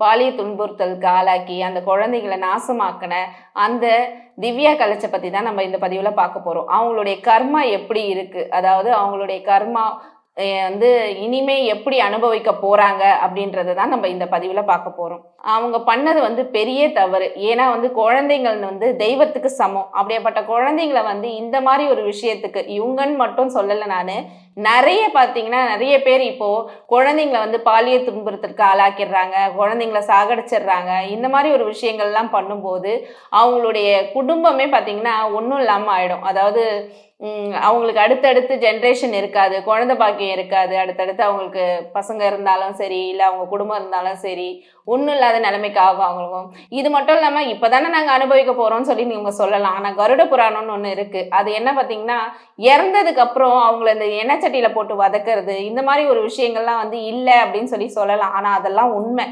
பாலிய துன்புறுத்தலுக்கு ஆளாக்கி அந்த குழந்தைகளை நாசமாக்கின அந்த திவ்யா கலைச்சை பற்றி தான் நம்ம இந்த பதிவில் பார்க்க போகிறோம் அவங்களுடைய கர்மா எப்படி இருக்குது அதாவது அவங்களுடைய கர்மா வந்து இனிமே எப்படி அனுபவிக்க போறாங்க அப்படின்றத தான் நம்ம இந்த பதிவில் பார்க்க போறோம். அவங்க பண்ணது வந்து பெரிய தவறு. ஏன்னா வந்து குழந்தைங்கள் வந்து தெய்வத்துக்கு சமம். அப்படியேப்பட்ட குழந்தைங்களை வந்து இந்த மாதிரி ஒரு விஷயத்துக்கு இவங்கன்னு மட்டும் சொல்லலை நான். நிறைய பார்த்தீங்கன்னா நிறைய பேர் இப்போ குழந்தைங்களை வந்து பாலிய துன்புறத்திற்கு ஆளாக்கிடுறாங்க குழந்தைங்களை சாகடிச்சிடுறாங்க. இந்த மாதிரி ஒரு விஷயங்கள்லாம் பண்ணும்போது அவங்களுடைய குடும்பமே பார்த்தீங்கன்னா ஒன்றும் இல்லாமல் ஆயிடும். அதாவது அவங்களுக்கு அடுத்தடுத்து ஜென்ரேஷன் இருக்காது குழந்தை பாக்கியம் இருக்காது அடுத்தடுத்து அவங்களுக்கு பசங்க இருந்தாலும் சரி இல்லை அவங்க குடும்பம் இருந்தாலும் சரி ஒன்றும் இல்லாத நிலைமைக்கு ஆகும் அவங்களுக்கும் இது மட்டும் இல்லாமல் இப்போ தானே நாங்கள் அனுபவிக்க போகிறோம்னு சொல்லி நீங்கள் சொல்லலாம். ஆனால் கருட புராணம்னு ஒன்று இருக்குது அது என்ன பார்த்தீங்கன்னா இறந்ததுக்கு அப்புறம் அவங்கள இந்த எண்ணெய் சட்டியில் போட்டு வதக்கிறது இந்த மாதிரி ஒரு விஷயங்கள்லாம் வந்து இல்லை அப்படின்னு சொல்லி சொல்லலாம். ஆனால் அதெல்லாம் உண்மை.